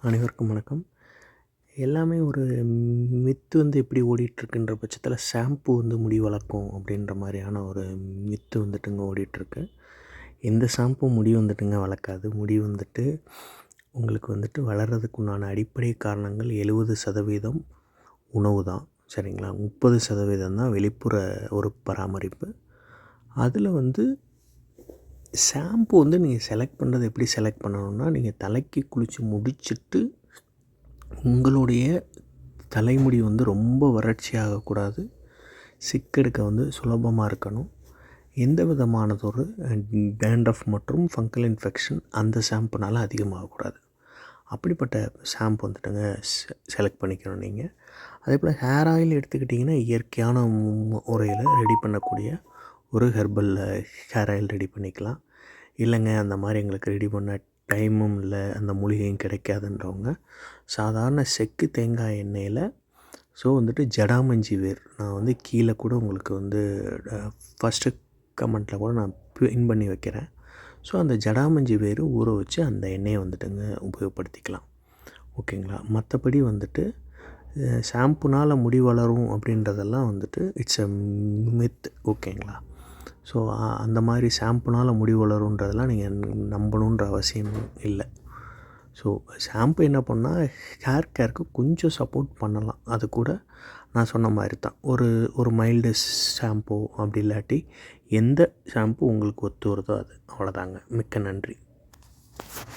அனைவருக்கும் வணக்கம். எல்லாமே ஒரு மித்து வந்து எப்படி ஓடிட்டுருக்குன்ற பட்சத்தில் ஷாம்பு வந்து முடி வளர்க்கும் அப்படின்ற மாதிரியான ஒரு மித்து வந்துட்டுங்க ஓடிட்டுருக்கு. எந்த ஷாம்பு முடி வந்துட்டுங்க வளர்க்காது. முடி வந்துட்டு உங்களுக்கு வந்துட்டு வளர்கிறதுக்கு உண்டான அடிப்படை காரணங்கள் எழுபது சதவீதம் உணவு தான். சரிங்களா? முப்பது சதவீதம் தான் வெளிப்புற ஒரு பராமரிப்பு. அதில் வந்து ஷாம்பு வந்து நீங்கள் செலக்ட் பண்ணுறது எப்படி செலக்ட் பண்ணணும்னா நீங்கள் தலைக்கு குளித்து முடிச்சுட்டு உங்களுடைய தலைமுடி வந்து ரொம்ப வறட்சியாகக்கூடாது. சிக்கெடுக்க வந்து சுலபமாக இருக்கணும். எந்த விதமானதொரு டேண்ட்ரஃப் மற்றும் ஃபங்கல் இன்ஃபெக்ஷன் அந்த ஷாம்புனால அதிகமாகக்கூடாது. அப்படிப்பட்ட ஷாம்பு வந்துட்டுங்க செலக்ட் பண்ணிக்கணும் நீங்கள் அதே போல் ஹேர் ஆயில் எடுத்துக்கிட்டிங்கன்னா இயற்கையான முறையில் ரெடி பண்ணக்கூடிய ஒரு ஹெர்பலில் ஹேர் ஆயில் ரெடி பண்ணிக்கலாம். இல்லைங்க அந்த மாதிரி எங்களுக்கு ரெடி பண்ண டைமும் இல்லை அந்த மூலிகையும் கிடைக்காதுன்றவங்க. சாதாரண செக்கு தேங்காய் எண்ணெயில் ஸோ வந்துட்டு ஜடாமஞ்சி வேர். நான் வந்து கீழே கூட உங்களுக்கு வந்து ஃபஸ்ட்டு கமெண்ட்டில் கூட நான் பின் பண்ணி வைக்கிறேன். ஸோ அந்த ஜடாமஞ்சி வேர் ஊற வச்சு அந்த எண்ணெயை வந்துட்டுங்க உபயோகப்படுத்திக்கலாம். ஓகேங்களா? மற்றபடி வந்துட்டு ஷாம்புனால் முடி வளரும் அப்படின்றதெல்லாம் வந்துட்டு இட்ஸ் அ மித் ஓகேங்களா? ஸோ அந்த மாதிரி ஷாம்புனால் முடி வளருன்றதெல்லாம் நீங்கள் நம்பணுன்ற அவசியம் இல்லை. ஸோ ஷாம்பு என்ன பண்ணால் ஹேர் கேருக்கு கொஞ்சம் சப்போர்ட் பண்ணலாம். அது கூட நான் சொன்ன மாதிரி தான். ஒரு ஒரு மைல்டு ஷாம்பு அப்படி இல்லாட்டி எந்த ஷாம்பு உங்களுக்கு ஒத்து வருதோ அது. அவ்வளோதாங்க மிக்க நன்றி.